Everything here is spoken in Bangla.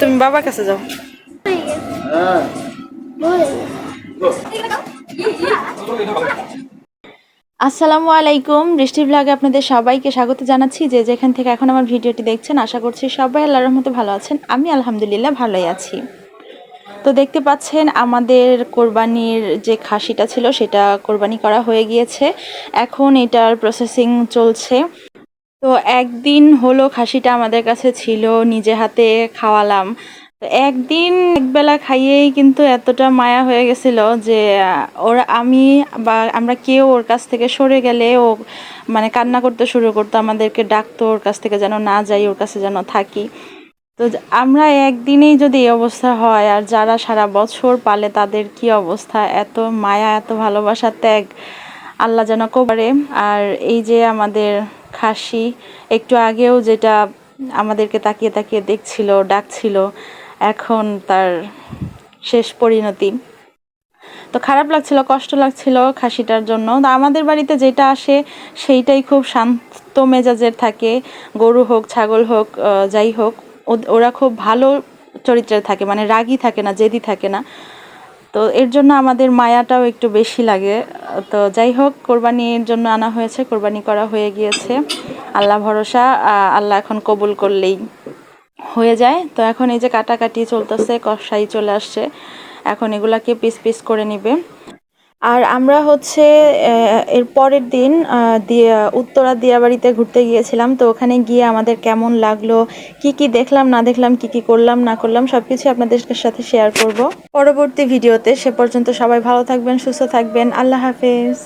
তুমি বাবার কাছে যাও। আসসালামু আলাইকুম। বৃষ্টি ব্লগে আপনাদের সবাইকে স্বাগত জানাচ্ছি। যে যেখান থেকে এখন আমার ভিডিওটি দেখছেন আশা করছি সবাই আল্লাহর রহমতে ভালো আছেন। আমি আলহামদুলিল্লাহ ভালোই আছি। তো দেখতে পাচ্ছেন, আমাদের কোরবানির যে খাসিটা ছিল সেটা কোরবানি করা হয়ে গিয়েছে। এখন এটার প্রসেসিং চলছে। তো একদিন হলো খাসিটা আমাদের কাছে ছিল, নিজে হাতে খাওয়ালাম। একদিন একবেলা খাইয়েই কিন্তু এতটা মায়া হয়ে গেছিল যে, ওরা আমি বা আমরা কেউ ওর কাছ থেকে সরে গেলে ও মানে কান্না করতে শুরু করতো, আমাদেরকে ডাকতো ওর কাছ থেকে যেন না যাই, ওর কাছে যেন থাকি। তো আমরা একদিনেই যদি এই অবস্থা হয় আর যারা সারা বছর পালে তাদের কি অবস্থা? এত মায়া, এত ভালোবাসা, ত্যাগ। আল্লাহ যেন করে আর এই যে আমাদের খাসি, একটু আগেও যেটা আমাদেরকে তাকিয়ে তাকিয়ে দেখছিল, ডাকছিল, এখন তার শেষ পরিণতি। তো খারাপ লাগছিল, কষ্ট লাগছিল খাসিটার জন্য। তো আমাদের বাড়িতে যেটা আসে সেইটাই খুব শান্ত মেজাজের থাকে। গরু হোক, ছাগল হোক যাই হোক। ওরা খুব ভালো চরিত্রে থাকে মানে রাগী থাকে না, জেদি থাকে না। তো এর জন্য আমাদের মায়াটাও একটু বেশি লাগে। তো যাই হোক, কোরবানির জন্য আনা হয়েছে, কোরবানি করা হয়ে গিয়েছে। আল্লাহ ভরসা আল্লাহ এখন কবুল করলেই হয়ে যায়। তো এখন এই যে কাটাকাটি চলতেছে কষাই চলে আসছে। এখন এগুলাকে পিস পিস করে নিবে। আর আমরা হচ্ছে এর পরের দিন উত্তরা দিয়াবাড়িতে ঘুরতে গিয়েছিলাম। তো ওখানে গিয়ে আমাদের কেমন লাগল, কি কি দেখলাম, না দেখলাম, কি কি করলাম, না করলাম সব কিছু আপনাদের সাথে শেয়ার করব। পরবর্তী ভিডিওতে সে পর্যন্ত সবাই ভালো থাকবেন, সুস্থ থাকবেন। আল্লাহ হাফেজ।